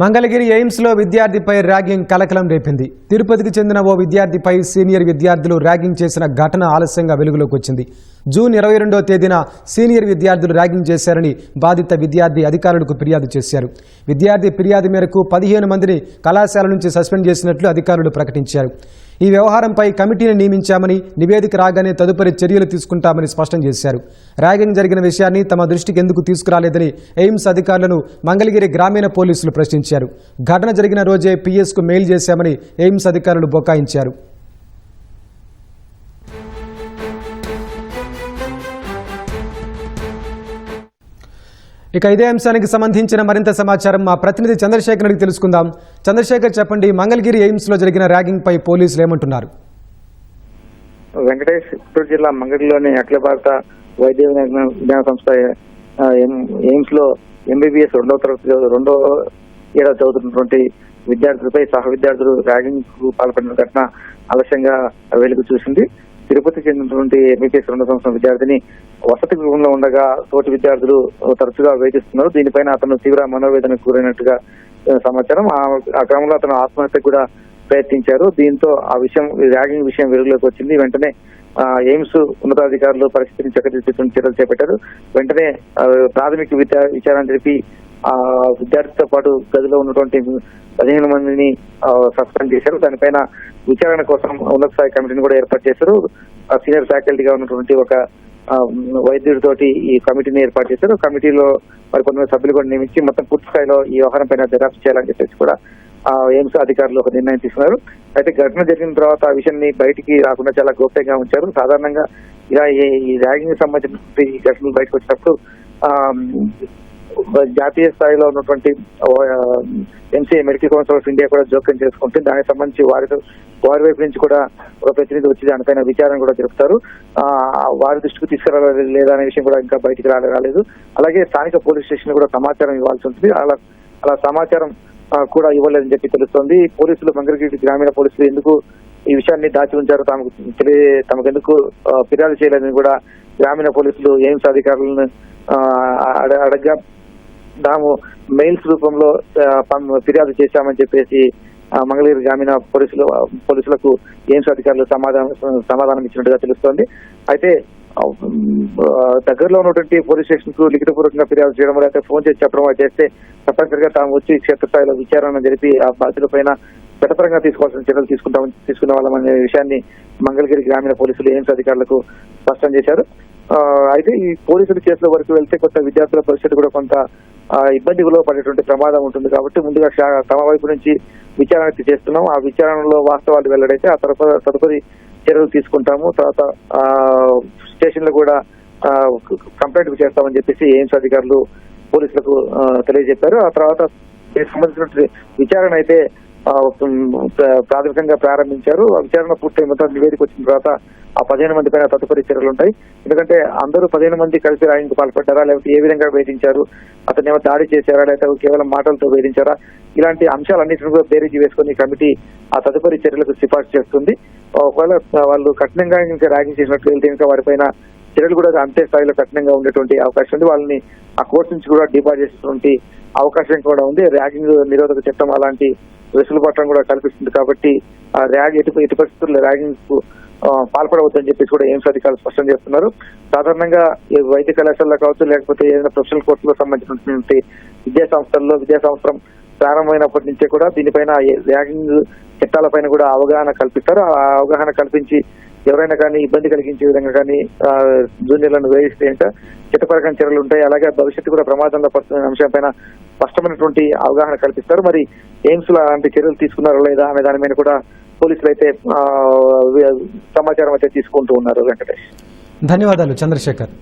Mangalagiri ఎయిమ్స్లో విద్యార్థిపై ragging కలకలం రేపింది. తిరుపతికి చెందిన ఓ విద్యార్థిపై సీనియర్ విద్యార్థులు ర్యాగింగ్ చేసిన ఘటన ఆలస్యంగా వెలుగులోకి వచ్చింది. జూన్ ఇరవై రెండో తేదీన సీనియర్ విద్యార్థులు ర్యాగింగ్ చేశారని బాధిత విద్యార్థి అధికారులకు ఫిర్యాదు చేశారు. విద్యార్థి ఫిర్యాదు మేరకు పదిహేను మందిని కళాశాల నుంచి సస్పెండ్ చేసినట్లు అధికారులు ప్రకటించారు. ఈ వ్యవహారంపై కమిటీని నియమించామని నివేదిక రాగానే తదుపరి చర్యలు తీసుకుంటామని స్పష్టం చేశారు. ర్యాగింగ్ జరిగిన విషయాన్ని తమ దృష్టికి ఎందుకు తీసుకురాలేదని ఎయిమ్స్ అధికారులను మంగళగిరి గ్రామీణ పోలీసులు ప్రశ్నించారు. ఘటన జరిగిన రోజే పిఎస్కు మెయిల్ చేశామని ఎయిమ్స్ అధికారులు బొకాయించారు. ఇక ఇదే అంశానికి సంబంధించిన మరింత సమాచారం మా ప్రతినిధి చంద్రశేఖర్ అడిగి తెలుసుకుందాం. చంద్రశేఖర్ చెప్పండి మంగళగిరి ఎయిమ్స్లో జరిగిన ర్యాగింగ్ పై పోలీసులు ఏమంటున్నారు? వెంకటేష్ చిత్తూరు జిల్లా మంగళగిరిలోని అఖిల భారత వైద్య విజ్ఞాన సంస్థ ఎయిమ్స్లో ఎంబీబీఎస్ రెండవ తరగతి రెండో ఏడాది చదువుతున్నటువంటి విద్యార్థులపై సహ విద్యార్థులు ర్యాగింగ్కు పాల్పడిన ఘటన ఆలస్యంగా వెలుగు చూసింది. తిరుపతి చెందినటువంటి ఎంబీపీఎస్ రెండో సంవత్సరం విద్యార్థిని వసతి గృహంలో ఉండగా తోటి విద్యార్థులు తరచుగా వేధిస్తున్నారు. దీనిపైన అతను తీవ్ర మనోవేదనకు గురైనట్టుగా సమాచారం. ఆ- క్రమంలో అతను ఆత్మహత్య కూడా ప్రయత్నించారు. దీంతో ఆ విషయం ర్యాగింగ్ విషయం వెలుగులోకి వచ్చింది. వెంటనే ఎయిమ్స్ ఉన్నతాధికారులు పరిస్థితిని చక్కదిద్దుతున్న చర్యలు చేపట్టారు. వెంటనే ప్రాథమిక విద్యా- విచారణ జరిపి ఆ విద్యార్థితో పాటు గదిలో ఉన్నటువంటి పదిహేను మందిని సస్పెండ్ చేశారు. దానిపైన విచారణ కోసం ఉన్నత స్థాయి కమిటీని కూడా ఏర్పాటు చేశారు. సీనియర్ ఫ్యాకల్టీగా ఉన్నటువంటి ఒక వైద్యుడితోటి ఈ కమిటీని ఏర్పాటు చేశారు. కమిటీలో మరి కొంతమంది సభ్యులు కూడా నియమించి మొత్తం పూర్తి స్థాయిలో ఈ వ్యవహారం పైన దర్యాప్తు చేయాలని చెప్పేసి కూడా ఆ, ఎయిమ్స్ అధికారులు ఒక నిర్ణయం తీసుకున్నారు. అయితే ఘటన జరిగిన తర్వాత ఆ విషయాన్ని బయటికి రాకుండా చాలా గోప్యంగా ఉంచారు. సాధారణంగా ఇలా ఈ- ర్యాగింగ్ సంబంధించిన ఈ ఘటనలు బయటకు వచ్చినప్పుడు ఆ, జాతీయ స్థాయిలో ఉన్నటువంటి MCA medical council of India కూడా జోక్యం చేసుకుంటే దానికి సంబంధించి వారితో వారి వైపు నుంచి కూడా ఒక ప్రతినిధి వచ్చి దానిపైన విచారణ కూడా జరుపుతారు. వారి దృష్టికి తీసుకురావాలి లేదా అనే విషయం కూడా ఇంకా బయటికి రాలే రాలేదు. అలాగే స్థానిక పోలీస్ స్టేషన్ కూడా సమాచారం ఇవ్వాల్సి ఉంటుంది. అలా అలా సమాచారం కూడా ఇవ్వలేదని చెప్పి తెలుస్తోంది. పోలీసులు మంగళగిరి గ్రామీణ పోలీసులు ఎందుకు ఈ విషయాన్ని దాచి ఉంచారు తమకు తెలియ తమకు ఎందుకు ఫిర్యాదు చేయలేదని కూడా గ్రామీణ పోలీసులు ఎయిమ్స్ అధికారులను అడగ్గా తాము మెయిల్స్ రూపంలో ఫిర్యాదు చేశామని చెప్పేసి ఆ, మంగళగిరి గ్రామీణ పోలీసులు పోలీసులకు ఎయిమ్స్ అధికారులు సమాధానం సమాధానం ఇచ్చినట్టుగా తెలుస్తోంది. అయితే దగ్గరలో ఉన్నటువంటి పోలీస్ స్టేషన్కు లిఖితపూర్వకంగా ఫిర్యాదు చేయడం లేకపోతే ఫోన్ చేసి చెప్పడం చేస్తే తప్పనిసరిగా తాము వచ్చి క్షేత్రస్థాయిలో విచారణ జరిపి ఆ బాధ్యుల పైన చట్టపరంగా తీసుకోవాల్సిన చర్యలు తీసుకుంటాం తీసుకునే వాళ్ళం అనే విషయాన్ని మంగళగిరి గ్రామీణ పోలీసులు ఎయిమ్స్ అధికారులకు స్పష్టం చేశారు. అయితే ఈ పోలీసుల చేతుల వరకు వెళ్తే కొత్త విద్యార్థుల పరిస్థితి కూడా కొంత ఇబ్బంది పడేటువంటి ప్రమాదం ఉంటుంది కాబట్టి ముందుగా తమ వైపు నుంచి విచారణ చేస్తున్నాం. ఆ విచారణలో వాస్తవాలు వెల్లడైతే ఆ తదుపరి తదుపరి చర్యలు తీసుకుంటాము. తర్వాత ఆ, స్టేషన్లో కూడా కంప్లైంట్ చేస్తామని చెప్పేసి ఎయిమ్స్ అధికారులు పోలీసులకు తెలియజెప్పారు. ఆ తర్వాత దీనికి సంబంధించిన విచారణ అయితే ప్రాథమికంగా ప్రారంభించారు. విచారణ పూర్తయిన మొత్తం నివేదిక వచ్చిన తర్వాత ఆ పదిహేను మంది పైన తదుపరి చర్యలు ఉంటాయి. ఎందుకంటే అందరూ పదిహేను మంది కలిసి రాయింగ్కి పాల్పడ్డారా? లేకపోతే ఏ విధంగా వేధించారు? అతను ఏమో దాడి చేశారా? లేకపోతే కేవలం మాటలతో వేధించారా? ఇలాంటి అంశాలన్నింటిని కూడా బేరీజు వేసుకుని కమిటీ ఆ తదుపరి చర్యలకు సిఫార్సు చేస్తుంది. ఒకవేళ వాళ్ళు కఠినంగా ఇంకా ర్యాగింగ్ చేసినట్లు వెళ్తే ఇంకా వారిపైన చర్యలు కూడా అంతే స్థాయిలో కఠినంగా ఉండేటువంటి అవకాశం ఉంది. వాళ్ళని ఆ కోర్టు నుంచి కూడా డిపాజిట్ చేసేటువంటి అవకాశం కూడా ఉంది. ర్యాగింగ్ నిరోధక చట్టం అలాంటి వెసులుబాట్లను కూడా కల్పిస్తుంది కాబట్టి ఆ ర్యాగ్ ఎటు ఎటు పరిస్థితుల్లో ర్యాగింగ్కు పాల్పడవద్దని చెప్పేసి కూడా ఎయిమ్స్ అధికారులు స్పష్టం చేస్తున్నారు. సాధారణంగా ఈ వైద్య కళాశాలలో కావచ్చు లేకపోతే ఏదైనా ప్రొఫెషనల్ కోర్సులకు సంబంధించినటువంటి విద్యా సంస్థల్లో విద్యా సంవత్సరం ప్రారంభమైనప్పటి నుంచే కూడా దీనిపైన ర్యాగింగ్ చట్టాలపైన కూడా అవగాహన కల్పిస్తారు. ఆ అవగాహన కల్పించి ఎవరైనా కానీ ఇబ్బంది కలిగించే విధంగా కానీ జూనియర్లను వేయిస్తే ఇంకా చట్టపరమైన చర్యలు ఉంటాయి అలాగే భవిష్యత్తు కూడా ప్రమాదంలో పడుతున్న అంశంపైన స్పష్టమైనటువంటి అవగాహన కల్పిస్తారు. మరి ఎయిమ్స్లో అలాంటి చర్యలు తీసుకున్నారా లేదా అనే దాని మీద కూడా పోలీసులు అయితే సమాచారం అయితే తీసుకుంటూ ఉన్నారు వెంకటేష్. ధన్యవాదాలు చంద్రశేఖర్.